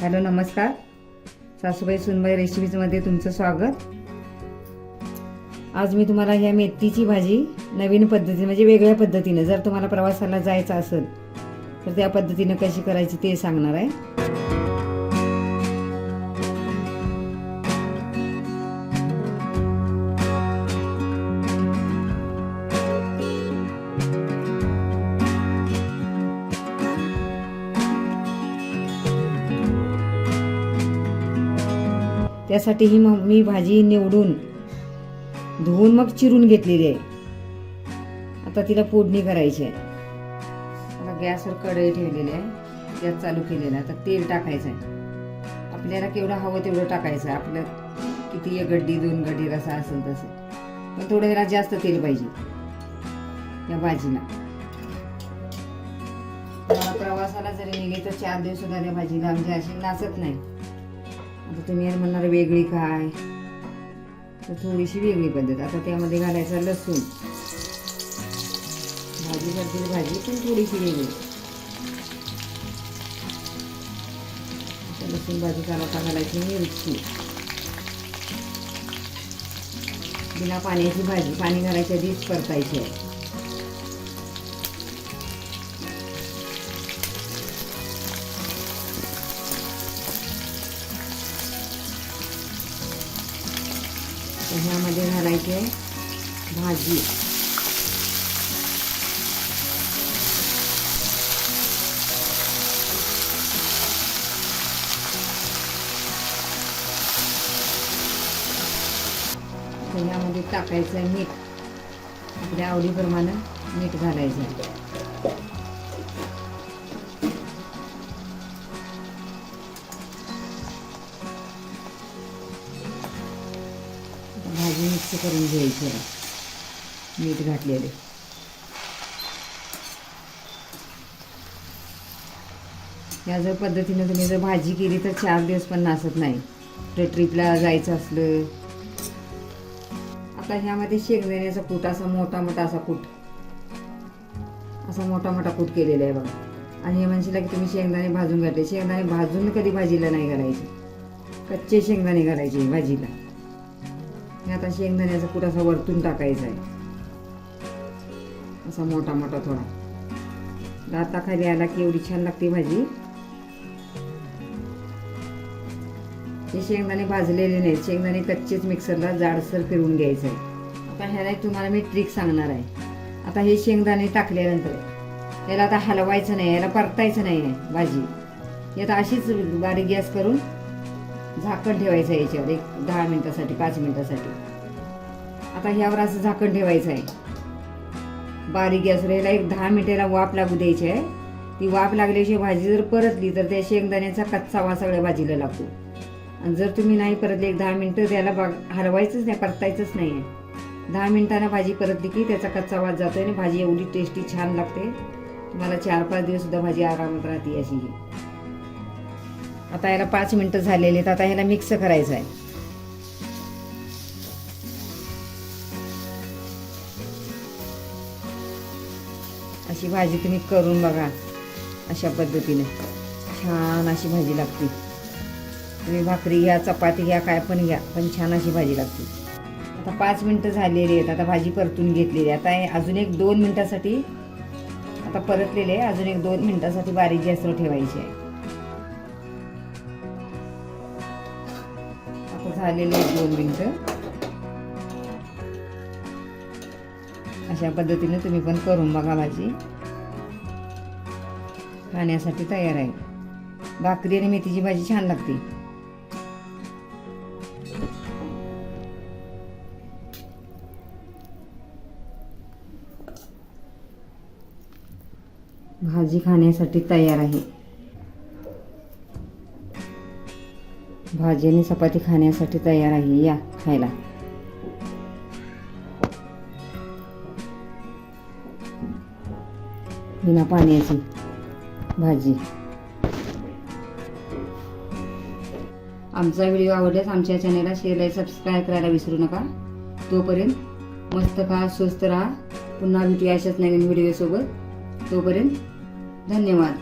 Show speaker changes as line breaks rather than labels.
Hello नमस्कार. सासूबाई सुनबाई रेसिपीजमध्ये तुमचं स्वागत. आज मी तुम्हाला ह्या मेथीची भाजी नवीन पद्धतीने म्हणजे वेगळ्या पद्धतीनं जर तुम्हाला प्रवासाला जायचं असेल तर त्या पद्धतीनं कशी करायची ते सांगणार आहे. त्यासाठी ही मग मी भाजी निवडून धुवून मग चिरून घेतलेली आहे. आता तिला फोडणी करायची आहे. आता गॅसवर कढई ठेवलेली आहे. गॅस चालू केलेला आता तेल टाकायचं आहे. आपल्याला केवढं हवं तेवढं टाकायचं आहे. आपलं किती एक गड्डी दोन गड्डी रसा असेल तसं. पण थोडं जरा जास्त तेल पाहिजे. या भाजीला. मला प्रवासाला जरी निघे तर चार दिवस सुद्धा त्या भाजीला म्हणजे अशी नाचत नाही. आता तुम्ही म्हणणार वेगळी काय? तर थोडीशी वेगळी पद्धत. आता त्यामध्ये घालायचा लसूण. भाजी करतील भाजी पण थोडीशी वेगळी. आता लसूण भाजी काढता घालायची मिरची. बिना पाण्याची भाजी पाणी घालायच्या आधीच परतायची. आहे तर ह्यामध्ये घालायची आहे भाजी. तर ह्यामध्ये टाकायचं आहे मीठ. आपल्या आवडीप्रमाणे मीठ घालायचं भाजी मिक्स करून घ्यायची आहे. मीठ घातलेले. या जर पद्धतीनं तुम्ही जर भाजी केली तर चार दिवस पण नासत नाही. तर ट्रिपला जायचं असलं. आता ह्यामध्ये शेंगदाण्याचा कूट असा मोठा मोठा असा कूट. असा मोठा मोठा कूट केलेला आहे बघा. आणि हे म्हणशीला की तुम्ही शेंगदाणे भाजून घातले. शेंगदाणे भाजून कधी भाजीला नाही घालायचे. कच्चे शेंगदाणे घालायचे भाजीला. आता शेंगदाण्याचा पुरासा असा वरतून टाकायचा आहे असा मोठा मोठा थोडा. दाताखाली आला की एवढी छान लागते भाजी. हे शेंगदाणे भाजलेले नाहीत. शेंगदाणे कच्चेच मिक्सरला जाडसर फिरवून घ्यायचं आहे आता ह्याला एक तुम्हाला मी ट्रिक सांगणार आहे. आता हे शेंगदाणे टाकल्यानंतर याला आता हलवायचं नाही याला परतायचं नाही आहे भाजी. ही आता अशीच बारीक गॅस करून झाकण ठेवायचं आहे याच्यावर एक दहा मिनिटासाठी पाच मिनिटासाठी. आता ह्यावर असं झाकण ठेवायचं आहे. बारीक गॅसवर याला एक दहा मिनिटाला वाफ लागू द्यायची आहे. ती वाफ लागल्याशिवाय भाजी जर परतली तर त्या शेंगदाण्याचा कच्चा वास सगळ्या भाजीला लागतो. आणि जर तुम्ही नाही परतले एक दहा मिनटं त्याला बाग हलवायचंच नाही परतायचंच नाही आहे. दहा मिनिटांना भाजी परतली की त्याचा कच्चा वास जातो आणि भाजी एवढी टेस्टी छान लागते. तुम्हाला चार पाच दिवससुद्धा भाजी आरामात राहते अशी. ही आता याला पाच मिनिटं झालेली आहेत. आता ह्याला मिक्स करायचं आहे. अशी भाजी तुम्ही करून बघा. अशा पद्धतीने. छान अशी भाजी लागते. तुम्ही भाकरी घ्या चपाती घ्या काय पण घ्या पण छान अशी भाजी लागते. आता पाच मिनटं झालेली आहेत. आता भाजी परतून घेतलेली आहे. आता हे अजून एक दोन मिनटासाठी आता परतलेले आहे. अजून एक दोन मिनटासाठी बारीक गॅसवर ठेवायची आहे. झालेले आहेत दोन मिनटं. अशा पद्धतीने तुम्ही पण करून बघा भाजी. खाण्यासाठी तयार आहे. भाकरी आणि मेथीची भाजी छान लागते. भाजी खाण्यासाठी तयार आहे. भाजी आणि चपाती खाण्यासाठी तयार आहे. या खायला. बिना पाण्याची भाजी. आमचा व्हिडिओ आवडल्यास आमच्या चॅनलला शेअर लाईक सबस्क्राईब करायला विसरू नका. तोपर्यंत मस्त खा स्वस्त राहा. पुन्हा भेटूया अशाच नवीन व्हिडिओसोबत तोपर्यंत धन्यवाद.